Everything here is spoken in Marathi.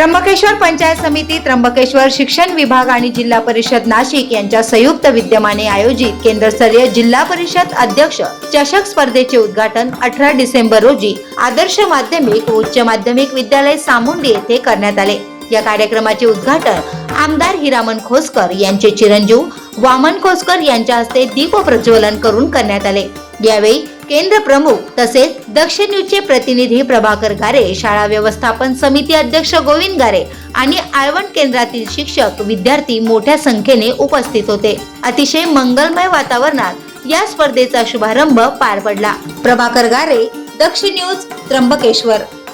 त्र्यंबकेश्वर पंचायत समिती त्र्यंबकेश्वर शिक्षण विभाग आणि जिल्हा परिषद नाशिक यांच्या संयुक्त विद्यमाने आयोजित केंद्रस्तरीय जिल्हा परिषद अध्यक्ष चषक स्पर्धेचे उद्घाटन अठरा डिसेंबर रोजी आदर्श माध्यमिक व उच्च माध्यमिक विद्यालय सामुंडी येथे करण्यात आले. या कार्यक्रमाचे उद्घाटन आमदार हिरामन खोसकर यांचे चिरंजीव वामन खोसकर यांच्या हस्ते दीप प्रज्वलन करून करण्यात आले. यावेळी केंद्र प्रमुख तसेच दक्ष न्यूजचे प्रतिनिधी प्रभाकर गारे शाळा व्यवस्थापन समिती अध्यक्ष गोविंद गारे आणि आळवण केंद्रातील शिक्षक विद्यार्थी मोठ्या संख्येने उपस्थित होते. अतिशय मंगलमय वातावरणात या स्पर्धेचा शुभारंभ पार पडला. प्रभाकर गारे दक्ष न्यूज त्र्यंबकेश्वर.